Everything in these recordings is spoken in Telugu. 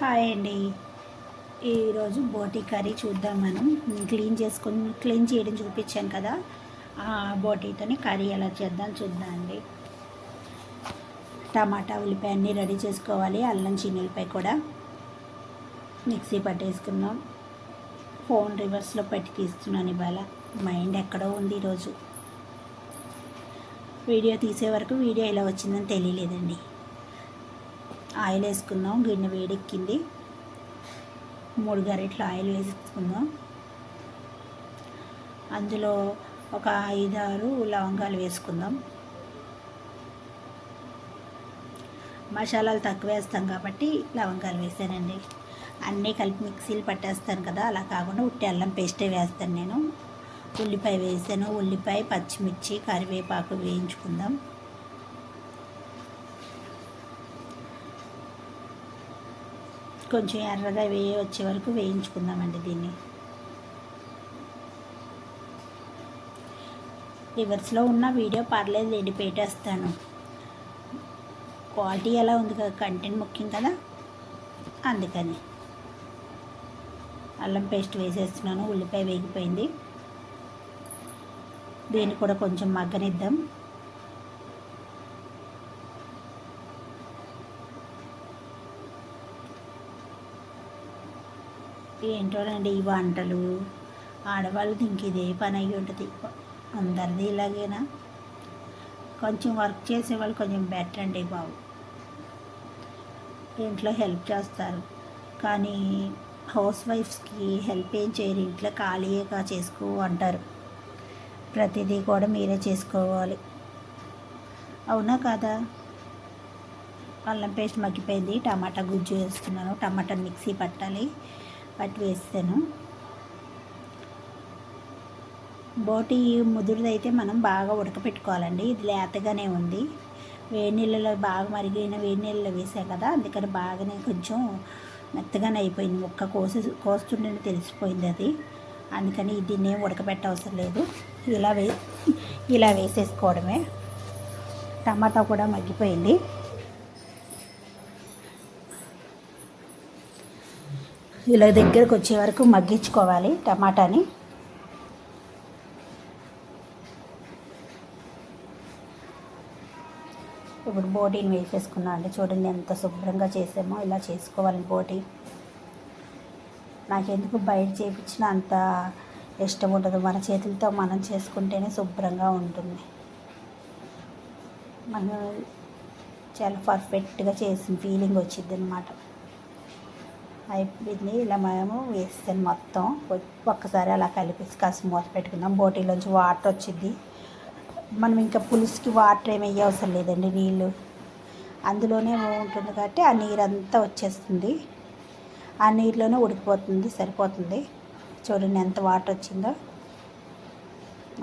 హాయ్ అండి. ఈరోజు బోటీ కర్రీ చూద్దాం మనం. క్లీన్ చేసుకొని క్లీన్ చేయడం చూపించాను కదా. ఆ బోటీతోని కర్రీ ఎలా చేద్దాం చూద్దాం అండి. టమాటా ఉల్లిపాయ అన్నీ రెడీ చేసుకోవాలి. అల్లం చిన్నులపాయ కూడా మిక్సీ పట్టేసుకుందాం. ఫోన్ రివర్స్లో పెట్టి తీస్తున్నాను ఇవాళ. మైండ్ ఎక్కడో ఉంది ఈరోజు. వీడియో తీసే వరకు వీడియో ఎలా వచ్చిందని తెలియలేదండి. ఆయిల్ వేసుకుందాం గిన్నె వేడెక్కింది. మూడు గరిటలు ఆయిల్ వేసుకుందాం అందులో ఒక ఐదారు లవంగాలు వేసుకుందాం. మసాలాలు తక్కువ వేస్తాం కాబట్టి లవంగాలు వేసానండి. అన్నీ కలిపి మిక్సీలు పట్టేస్తాను కదా అలా కాకుండా ఉట్టి అల్లం పేస్టే వేస్తాను నేను. ఉల్లిపాయ వేసాను. ఉల్లిపాయ పచ్చిమిర్చి కరివేపాకు వేయించుకుందాం. కొంచెం ఎర్రగా వేయి వచ్చే వరకు వేయించుకుందామండి దీన్ని. రివర్స్లో ఉన్న వీడియో పర్లేదు రెడీ పెట్టేస్తాను. క్వాలిటీ ఎలా ఉంది కదా కంటెంట్ ముఖ్యం కదా అందుకని. అల్లం పేస్ట్ వేసేస్తున్నాను ఉల్లిపాయ వేగిపోయింది. దీన్ని కూడా కొంచెం మగ్గనిద్దాం. ఏంటోనండి ఈ వంటలు? ఆడవాళ్ళది ఇంక ఇదే పని అయ్యి ఉంటుంది. అందరిది ఇలాగేనా? కొంచెం వర్క్ చేసేవాళ్ళు కొంచెం బెటర్ అండి బాబు. ఇంట్లో హెల్ప్ చేస్తారు. కానీ హౌస్ వైఫ్స్కి హెల్ప్ ఏం చేయరు. ఇంట్లో ఖాళీగా చేసుకో అంటారు. ప్రతిదీ కూడా మీరే చేసుకోవాలి. అవునా కదా? అల్లం పేస్ట్ మగ్గిపోయింది. టమాటా గుజ్జు వేస్తున్నాను. టమాటా మిక్సీ పట్టాలి. పట్టు వేస్తాను బోటి ముదురుదైతే మనం బాగా ఉడకపెట్టుకోవాలండి. ఇది లేతగానే ఉంది. వేడి నీళ్ళలో బాగా మరిగిన వేడి నీళ్ళలో వేసాం కదా అందుకని బాగానే కొంచెం మెత్తగానే అయిపోయింది. ముక్క కోసి కోస్తుండే తెలిసిపోయింది అది. అందుకని దీన్ని ఉడకబెట్ట అవసరం లేదు. ఇలా వే ఇలా వేసేసుకోవడమే. టమాటా కూడా మగ్గిపోయింది. ఇలా దగ్గరకు వచ్చే వరకు మగ్గించుకోవాలి టమాటాని. ఇప్పుడు బోటీని వేసేసుకున్నాను అండి. చూడండి ఎంత శుభ్రంగా చేసామో ఇలా చేసుకోవాలి బోటీ. నాకెందుకు బయట చేయించిన అంత ఇష్టం ఉండదు. మన చేతులతో మనం చేసుకుంటేనే శుభ్రంగా ఉంటుంది. మనం చాలా పర్ఫెక్ట్గా చేసిన ఫీలింగ్ వచ్చింది అనమాట అయిపోయింది. ఇలా మేము వేస్తాను మొత్తం ఒక్కసారి అలా కలిపేసి కాసి మూత పెట్టుకుందాం. బోటీలోంచి వాటర్ వచ్చింది. మనం ఇంకా పులుసుకి వాటర్ ఏమి అవసరం లేదండి నీళ్ళు. అందులోనే ఉంటుంది కాబట్టి ఆ నీరంతా వచ్చేస్తుంది. ఆ నీరులోనే ఉడికిపోతుంది సరిపోతుంది. చూడండి ఎంత వాటర్ వచ్చిందో.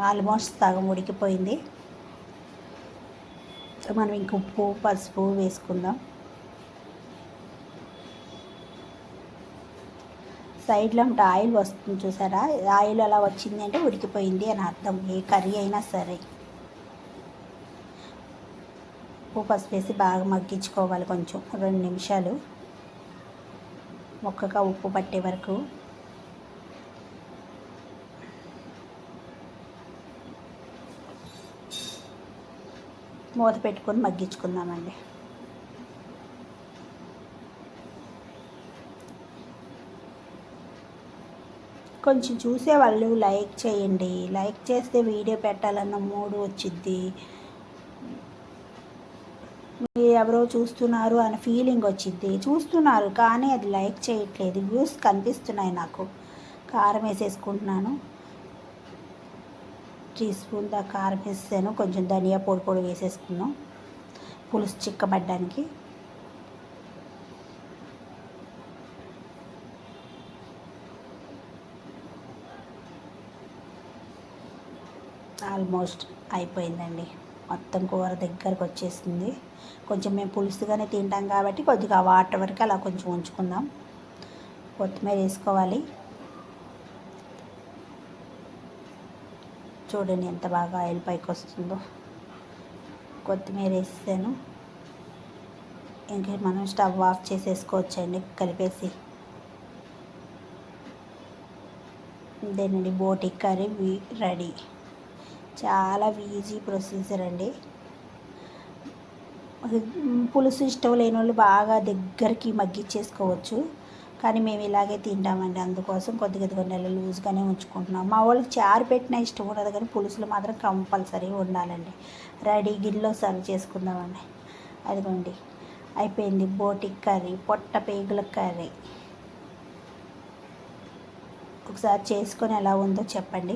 ఆల్మోస్ట్ సగం ఉడికిపోయింది. మనం ఇంక ఉప్పు పసుపు వేసుకుందాం. సైడ్లో ఉంటే ఆయిల్ వస్తుంది చూసారా? ఆయిల్ అలా వచ్చింది అంటే ఉడికిపోయింది అని అర్థం. ఏ కర్రీ అయినా సరే. ఉప్పు పసుపు వేసి బాగా మగ్గించుకోవాలి కొంచెం. రెండు నిమిషాలు. ఒక్కగా ఉప్పు పట్టే వరకు. మూత పెట్టుకొని మగ్గించుకుందామండి. కొంచెం చూసేవాళ్ళు లైక్ చేయండి. లైక్ చేస్తే వీడియో పెట్టాలన్న మూడు వచ్చిద్ది. మీరు ఎవరో చూస్తున్నారు అనే ఫీలింగ్ వచ్చింది చూస్తున్నారు కానీ అది లైక్ చేయట్లేదు. వ్యూస్ కనిపిస్తున్నాయి నాకు. కారం వేసేసుకుంటున్నాను. టీ స్పూన్ దా కారం వేసాను కొంచెం ధనియా పొడి పొడి వేసేసుకున్నాం. పులుసు చిక్కబడ్డానికి. ఆల్మోస్ట్ అయిపోయిందండి. మొత్తం కూర దగ్గరకు వచ్చేసింది. కొంచెం మేము పులుసుగానే తింటాం కాబట్టి కొద్దిగా వాటర్ వరకు అలా కొంచెం ఉంచుకుందాం. కొత్తిమీర వేసుకోవాలి. చూడండి ఎంత బాగా ఆయిల్ పైకి వస్తుందో. కొత్తిమీర వేసాను. ఇంకా మనం స్టవ్ ఆఫ్ చేసేసుకోవచ్చండి కలిపేసి. ఇదేనండి బోటి కర్రీ రెడీ. చాలా ఈజీ ప్రొసీజర్ అండి. పులుసు ఇష్టం లేని వాళ్ళు బాగా దగ్గరికి మగ్గిచ్చేసుకోవచ్చు. కానీ మేము ఇలాగే తింటామండి. అందుకోసం కొద్ది కొద్దిగా నెల లూజ్గానే ఉంచుకుంటున్నాం. మా వాళ్ళకి చారు పెట్టినా ఇష్టం ఉండదు కానీ పులుసులు మాత్రం కంపల్సరీ ఉండాలండి. రెడీ గిన్నెలో సర్వ్ చేసుకుందామండి. అదిగోండి. అయిపోయింది బోటి కర్రీ పొట్ట పేగుల కర్రీ. ఒకసారి చేసుకొని ఎలా ఉందో చెప్పండి.